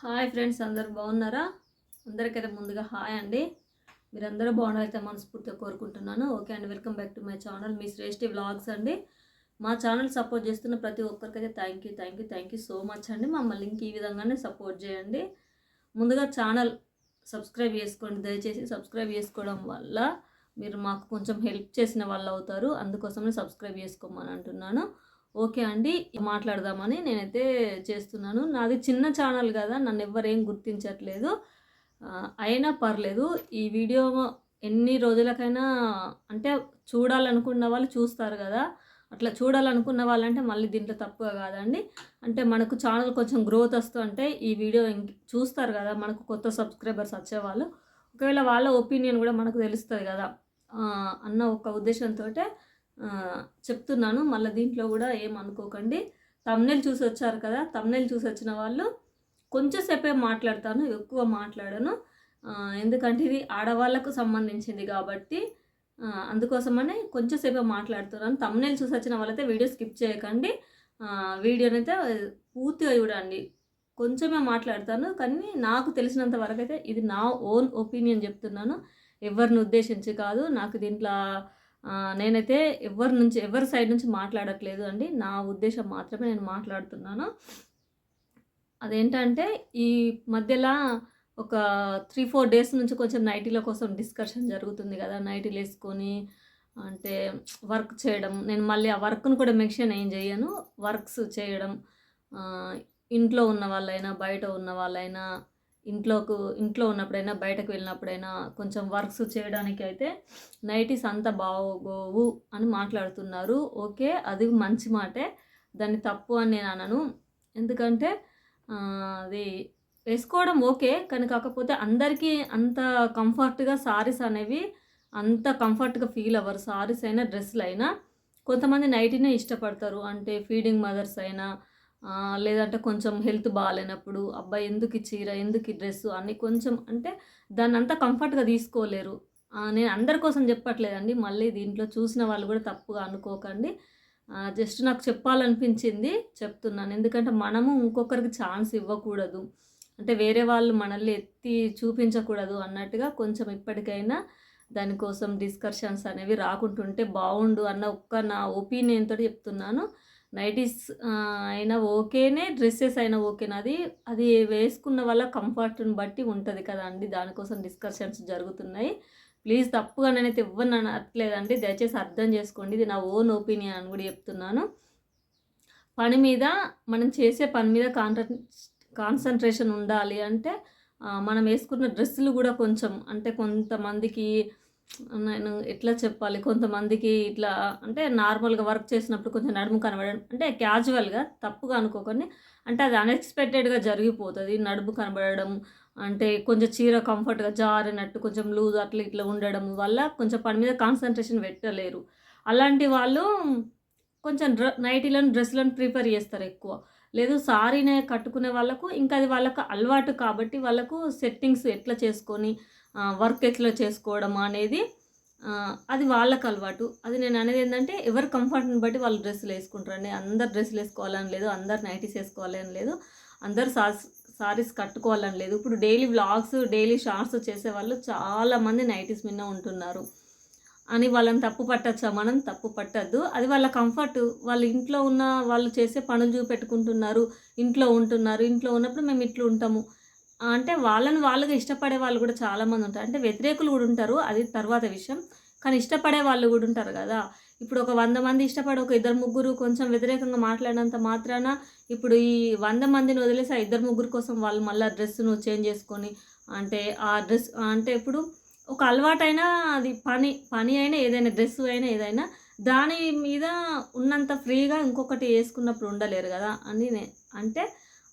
Hi friends అందరు బాగున్నారా? అందరికైతే ముందుగా హాయ్ అండి. మీరందరూ బాగున్నారైతే మనస్ఫూర్తిగా కోరుకుంటున్నాను. ఓకే అండి welcome back to my channel. Me Shreshti vlogs అండి. మా ఛానల్ సపోర్ట్ చేస్తున్న ప్రతి ఒక్కరికైతే thank you thank you thank you so much అండి. మమ్మల్ని ఇంక ఈ విధంగానే సపోర్ట్ చేయండి. ముందుగా ఛానల్ సబ్స్క్రైబ్ చేసుకోండి. దయచేసి సబ్స్క్రైబ్ చేసుకోవడం వల్ల మీరు మాకు కొంచెం హెల్ప్ చేసిన వాళ్ళు అవుతారు. అందుకోసమే సబ్స్క్రైబ్ చేసుకోమని అంటున్నాను. ఓకే అండి మాట్లాడదామని నేనైతే చేస్తున్నాను. నాది చిన్న ఛానల్ కదా నన్ను ఎవ్వరేం గుర్తించట్లేదు. అయినా పర్లేదు ఈ వీడియో ఎన్ని రోజులకైనా అంటే చూడాలనుకున్న వాళ్ళు చూస్తారు కదా. అట్లా చూడాలనుకున్న వాళ్ళంటే మళ్ళీ దీంట్లో తప్పుగా కాదండి. అంటే మనకు ఛానల్ కొంచెం గ్రోత్ వస్తూ అంటే ఈ వీడియో చూస్తారు కదా మనకు కొత్త సబ్స్క్రైబర్స్ వచ్చేవాళ్ళు ఒకవేళ వాళ్ళ ఒపీనియన్ కూడా మనకు తెలుస్తుంది కదా. అన్న ఒక ఉద్దేశంతో చెప్తున్నాను. మళ్ళీ దీంట్లో కూడా ఏం అనుకోకండి. తమ్నెల్ చూసి వచ్చారు కదా తమ్నెల్ చూసి వచ్చిన వాళ్ళు కొంచెంసేపే మాట్లాడతాను ఎక్కువ మాట్లాడను. ఎందుకంటే ఇది ఆడవాళ్ళకు సంబంధించింది కాబట్టి అందుకోసమనే కొంచెంసేపే మాట్లాడుతున్నాను. తమ్నెల్ చూసి వచ్చిన వాళ్ళైతే వీడియో స్కిప్ చేయకండి. వీడియోనైతే వీడియోని అయితే పూర్తిగా చూడండి. కొంచెమే మాట్లాడతాను కానీ నాకు తెలిసినంత వరకు అయితే ఇది నా ఓన్ ఒపీనియన్ చెప్తున్నాను. ఎవరిని ఉద్దేశించి కాదు నాకు దీంట్లో నేనైతే ఎవరి నుంచి ఎవరి సైడ్ నుంచి మాట్లాడట్లేదు అండి. నా ఉద్దేశం మాత్రమే నేను మాట్లాడుతున్నాను. అదేంటంటే ఈ మధ్యలో ఒక త్రీ ఫోర్ డేస్ నుంచి కొంచెం నైటీల కోసం డిస్కషన్ జరుగుతుంది కదా. నైటీలు వేసుకొని అంటే వర్క్ చేయడం. నేను మళ్ళీ ఆ వర్క్ను కూడా మెన్షన్ ఏం చేయను. వర్క్స్ చేయడం ఇంట్లో ఉన్న వాళ్ళైనా బయట ఉన్న వాళ్ళైనా ఇంట్లోకు ఇంట్లో ఉన్నప్పుడైనా బయటకు వెళ్ళినప్పుడైనా కొంచెం వర్క్స్ చేయడానికి అయితే నైటీస్ అంత బాగోవు అని మాట్లాడుతున్నారు. ఓకే అది మంచి మాటే. దాన్ని తప్పు అని నేను అనను. ఎందుకంటే అది వేసుకోవడం ఓకే కానీ కాకపోతే అందరికీ అంత కంఫర్ట్గా సారీస్ అనేవి అంత కంఫర్ట్గా ఫీల్ అవ్వరు. సారీస్ అయినా డ్రెస్సులు అయినా కొంతమంది నైటీనే ఇష్టపడతారు. అంటే ఫీడింగ్ మదర్స్ అయినా లేదంటే కొంచెం హెల్త్ బాగాలేనప్పుడు అబ్బాయి ఎందుకు ఈ చీర ఎందుకు ఈ డ్రెస్సు అని కొంచెం అంటే దాన్ని అంతా కంఫర్ట్గా తీసుకోలేరు. నేను అందరి కోసం చెప్పట్లేదండి. మళ్ళీ దీంట్లో చూసిన వాళ్ళు కూడా తప్పుగా అనుకోకండి. జస్ట్ నాకు చెప్పాలనిపించింది చెప్తున్నాను. ఎందుకంటే మనము ఇంకొకరికి ఛాన్స్ ఇవ్వకూడదు. అంటే వేరే వాళ్ళు మనల్ని ఎత్తి చూపించకూడదు అన్నట్టుగా కొంచెం ఇప్పటికైనా దానికోసం డిస్కషన్స్ అనేవి రాకుంటుంటే బాగుండు అన్న ఒక్క నా ఒపీనియన్ తోటి చెప్తున్నాను. నైటీస్ అయినా ఓకేనే డ్రెస్సెస్ అయినా ఓకేనా. అది అది వేసుకున్న వల్ల కంఫర్ట్ని బట్టి ఉంటుంది కదా అండి. దానికోసం డిస్కషన్స్ జరుగుతున్నాయి. ప్లీజ్ తప్పుగా నేనైతే ఇవ్వను అనట్లేదండి దయచేసి అర్థం చేసుకోండి. ఇది నా ఓన్ ఒపీనియన్ అని కూడా చెప్తున్నాను. పని మీద మనం చేసే పని మీద కాన్సన్ కాన్సన్ట్రేషన్ ఉండాలి అంటే మనం వేసుకున్న డ్రెస్సులు కూడా కొంచెం అంటే కొంతమందికి నేను ఎట్లా చెప్పాలి? కొంతమందికి ఇట్లా అంటే నార్మల్గా వర్క్ చేసినప్పుడు కొంచెం నడుము కనబడడం అంటే క్యాజువల్గా తప్పుగా అనుకోకండి. అంటే అది అన్ఎక్స్పెక్టెడ్గా జరిగిపోతుంది. నడుము కనబడడం అంటే కొంచెం చీర కంఫర్ట్గా జారినట్టు కొంచెం లూజ్ అట్లా ఇట్లా ఉండడం వల్ల కొంచెం పని మీద కాన్సన్ట్రేషన్ పెట్టలేరు. అలాంటి వాళ్ళు కొంచెం డ్ర నైటీలను డ్రెస్లను ప్రిఫర్ చేస్తారు ఎక్కువ. లేదు సారీనే కట్టుకునే వాళ్ళకు ఇంకా అది వాళ్ళకు అలవాటు కాబట్టి వాళ్ళకు సెట్టింగ్స్ ఎట్లా చేసుకొని వర్క్ ఎట్లా చేసుకోవడం అనేది అది వాళ్ళకు అలవాటు. అది నేను అనేది ఏంటంటే ఎవరి కంఫర్ట్ని బట్టి వాళ్ళు డ్రెస్సులు వేసుకుంటారండి అందరు డ్రెస్సులు వేసుకోవాలని లేదు అందరు నైటీస్ వేసుకోవాలని లేదు అందరు సాస్ సారీస్ కట్టుకోవాలని లేదు. ఇప్పుడు డైలీ వ్లాగ్స్ డైలీ షార్ట్స్ చేసే వాళ్ళు చాలామంది నైటీస్ మీద ఉంటున్నారు. అని వాళ్ళని తప్పు పట్టచ్చా? మనం తప్పు పట్టద్దు. అది వాళ్ళ కంఫర్ట్ వాళ్ళ ఇంట్లో ఉన్న వాళ్ళు చేసే పనులు చూపెట్టుకుంటున్నారు. ఇంట్లో ఉంటున్నారు. ఇంట్లో ఉన్నప్పుడు మేము ఇట్లా ఉంటాము. అంటే వాళ్ళని వాళ్ళుగా ఇష్టపడే వాళ్ళు కూడా చాలామంది ఉంటారు. అంటే వ్యతిరేకులు కూడా ఉంటారు. అది తర్వాత విషయం. కానీ ఇష్టపడే వాళ్ళు కూడా ఉంటారు కదా. ఇప్పుడు ఒక వంద మంది ఇష్టపడి ఒక ఇద్దరు ముగ్గురు కొంచెం వ్యతిరేకంగా మాట్లాడినంత మాత్రాన ఇప్పుడు ఈ వంద మందిని వదిలేసి ఆ ఇద్దరు ముగ్గురు కోసం వాళ్ళు మళ్ళీ డ్రెస్సును చేంజ్ చేసుకొని అంటే ఆ డ్రెస్ అంటే ఇప్పుడు ఒక అలవాటైనా అది పని పని అయినా ఏదైనా డ్రెస్ అయినా ఏదైనా దాని మీద ఉన్నంత ఫ్రీగా ఇంకొకటి వేసుకున్నప్పుడు ఉండలేరు కదా అని అంటే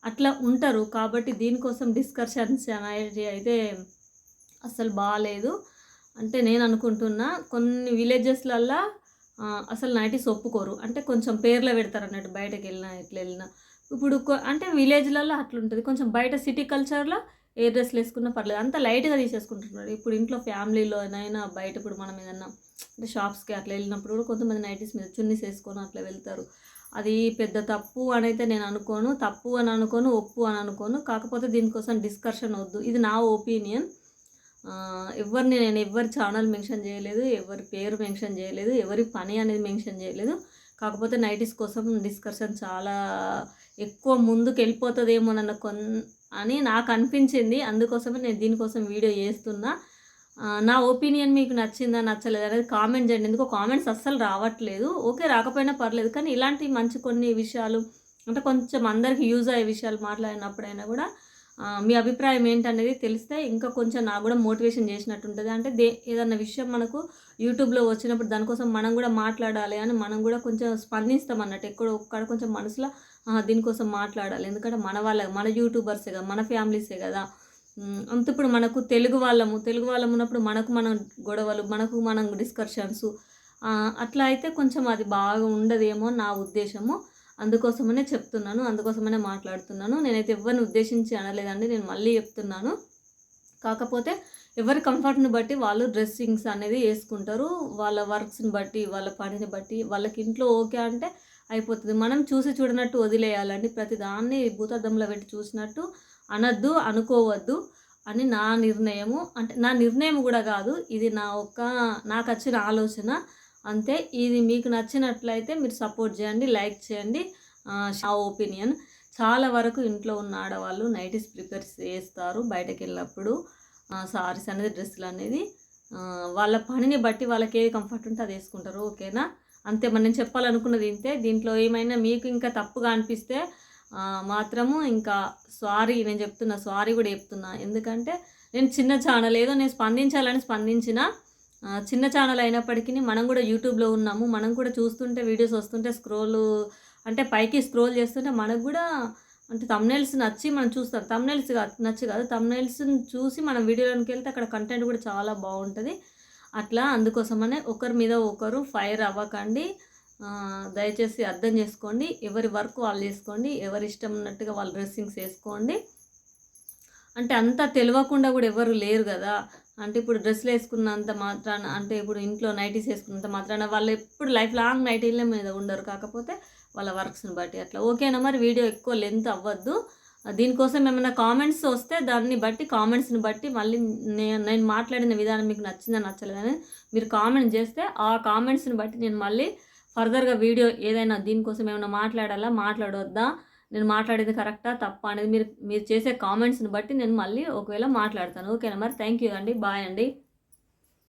అట్లా ఉంటారు. కాబట్టి దీనికోసం డిస్కషన్స్ అనేది అయితే అసలు బాగాలేదు అంటే నేను అనుకుంటున్నా కొన్ని విలేజెస్లల్లో అసలు నైటీస్ ఒప్పుకోరు. అంటే కొంచెం పేర్లో పెడతారు అన్నట్టు బయటకు వెళ్ళినా ఎట్లా వెళ్ళినా. ఇప్పుడు అంటే విలేజ్లలో అట్లుంటుంది. కొంచెం బయట సిటీ కల్చర్లో ఏ డ్రెస్లు వేసుకున్నా పర్లేదు. అంత లైట్గా తీసేసుకుంటున్నారు. ఇప్పుడు ఇంట్లో ఫ్యామిలీలో అయినా బయట ఇప్పుడు మనం ఏదన్నా అంటే షాప్స్కి అట్లా వెళ్ళినప్పుడు కూడా కొంతమంది నైటీస్ మీద చున్నీస్ వేసుకొని అట్లా వెళ్తారు. అది పెద్ద తప్పు అని అయితే నేను అనుకోను. తప్పు అని అనుకోను ఒప్పు అని అనుకోను. కాకపోతే దీనికోసం డిస్కషన్ వద్దు. ఇది నా ఒపీనియన్. ఎవరిని నేను ఎవరి ఛానల్ మెన్షన్ చేయలేదు ఎవరి పేరు మెన్షన్ చేయలేదు ఎవరి పని అనేది మెన్షన్ చేయలేదు. కాకపోతే నైటీస్ కోసం డిస్కషన్ చాలా ఎక్కువ ముందుకు వెళ్ళిపోతుందేమోనన్న కొన్ అని నాకు అనిపించింది. అందుకోసమే నేను దీనికోసం వీడియో చేస్తున్నా. నా ఒపీనియన్ మీకు నచ్చిందా నచ్చలేదు అనేది కామెంట్ చేయండి. ఎందుకో కామెంట్స్ అస్సలు రావట్లేదు. ఓకే రాకపోయినా పర్లేదు. కానీ ఇలాంటి మంచి కొన్ని విషయాలు అంటే కొంచెం అందరికి యూజ్ అయ్యే విషయాలు మాట్లాడినప్పుడైనా కూడా మీ అభిప్రాయం ఏంటనేది తెలిస్తే ఇంకా కొంచెం నాకు కూడా మోటివేషన్ చేసినట్టు ఉంటుంది అంటే దే ఏదన్నా విషయం మనకు యూట్యూబ్లో వచ్చినప్పుడు దానికోసం మనం కూడా మాట్లాడాలి అని మనం కూడా కొంచెం స్పందిస్తాం అన్నట్టు. ఎక్కడో ఒక్కడ కొంచెం మనసులో దీనికోసం మాట్లాడాలి. ఎందుకంటే మన వాళ్ళ మన యూట్యూబర్సే కదా మన ఫ్యామిలీసే కదా. అంత ఇప్పుడు మనకు తెలుగు వాళ్ళము తెలుగు వాళ్ళం ఉన్నప్పుడు మనకు మనం గొడవలు మనకు మనం డిస్కషన్స్ అట్లా అయితే కొంచెం అది బాగా ఉండదేమో నా ఉద్దేశము. అందుకోసమనే చెప్తున్నాను అందుకోసమనే మాట్లాడుతున్నాను. నేనైతే ఎవరిని ఉద్దేశించి అనలేదండి నేను మళ్ళీ చెప్తున్నాను. కాకపోతే ఎవరి కంఫర్ట్ని బట్టి వాళ్ళు డ్రెస్సింగ్స్ అనేది వేసుకుంటారు వాళ్ళ వర్క్స్ని బట్టి వాళ్ళ పనిని బట్టి వాళ్ళకి ఇంట్లో ఓకే అంటే అయిపోతుంది. మనం చూసి చూడనట్టు వదిలేయాలండి ప్రతి దాన్ని భూతద్దంలో పెట్టి చూసినట్టు అనద్దు అనుకోవద్దు అని నా నిర్ణయము. అంటే నా నిర్ణయం కూడా కాదు ఇది నా ఒక్క నాకు వచ్చిన ఆలోచన. అంతే ఇది మీకు నచ్చినట్లయితే మీరు సపోర్ట్ చేయండి లైక్ చేయండి ఆ, ఒపీనియన్. చాలా వరకు ఇంట్లో ఉన్న ఆడవాళ్ళు నైటీస్ ప్రిపేర్ చేస్తారు బయటకు వెళ్ళినప్పుడు. సారీస్ అనేది డ్రెస్సులు అనేది వాళ్ళ పనిని బట్టి వాళ్ళకి ఏది కంఫర్ట్ ఉంటే అది వేసుకుంటారు ఓకేనా? అంతే మనం చెప్పాలనుకున్నది ఇంతే. దీంట్లో ఏమైనా మీకు ఇంకా తప్పుగా అనిపిస్తే మాత్రము ఇంకా సారీ నేను చెప్తున్నా సారీ కూడా చెప్తున్నా. ఎందుకంటే నేను చిన్న ఛానల్ ఏదో నేను స్పందించాలని స్పందించిన చిన్న ఛానల్ అయినప్పటికీ మనం కూడా యూట్యూబ్లో ఉన్నాము. మనం కూడా చూస్తుంటే వీడియోస్ వస్తుంటే స్క్రోల్ అంటే పైకి స్క్రోల్ చేస్తుంటే మనకు కూడా అంటే తమ్నైల్స్ నచ్చి మనం చూస్తాం తమ్నైల్స్ నచ్చి కాదు తమ్నైల్స్ని చూసి మనం వీడియోలోకి వెళ్తే అక్కడ కంటెంట్ కూడా చాలా బాగుంటుంది. అట్లా అందుకోసమనే ఒకరి మీద ఒకరు ఫైర్ అవ్వకండి. దయచేసి అర్థం చేసుకోండి. ఎవరి వర్క్ వాళ్ళు చేసుకోండి. ఎవరి ఇష్టం ఉన్నట్టుగా వాళ్ళు డ్రెస్సింగ్స్ వేసుకోండి. అంటే అంతా తెలియకుండా కూడా ఎవరు లేరు కదా. అంటే ఇప్పుడు డ్రెస్సులు వేసుకున్నంత మాత్రాన అంటే ఇప్పుడు ఇంట్లో నైటీస్ వేసుకున్నంత మాత్రాన వాళ్ళు ఎప్పుడు లైఫ్ లాంగ్ నైటీల మీద ఉండరు. కాకపోతే వాళ్ళ వర్క్స్ని బట్టి అట్లా. ఓకేనా మరి? వీడియో ఎక్కువ లెంత్ అవ్వద్దు. దీనికోసం ఏమైనా కామెంట్స్ వస్తే దాన్ని బట్టి కామెంట్స్ని బట్టి మళ్ళీ నేను నేను మాట్లాడిన విధానం మీకు నచ్చిందా నచ్చలేదని మీరు కామెంట్ చేస్తే ఆ కామెంట్స్ని బట్టి నేను మళ్ళీ ఫర్దర్గా వీడియో ఏదైనా దీనికోసం ఏమైనా మాట్లాడాలా? మాట్లాడవద్దా నేను మాట్లాడేది కరెక్టా? తప్ప? అనేది మీరు మీరు చేసే కామెంట్స్ని బట్టి నేను మళ్ళీ ఒకవేళ మాట్లాడతాను. ఓకేనా మరి? థ్యాంక్ యూ అండి. బాయ్ అండి.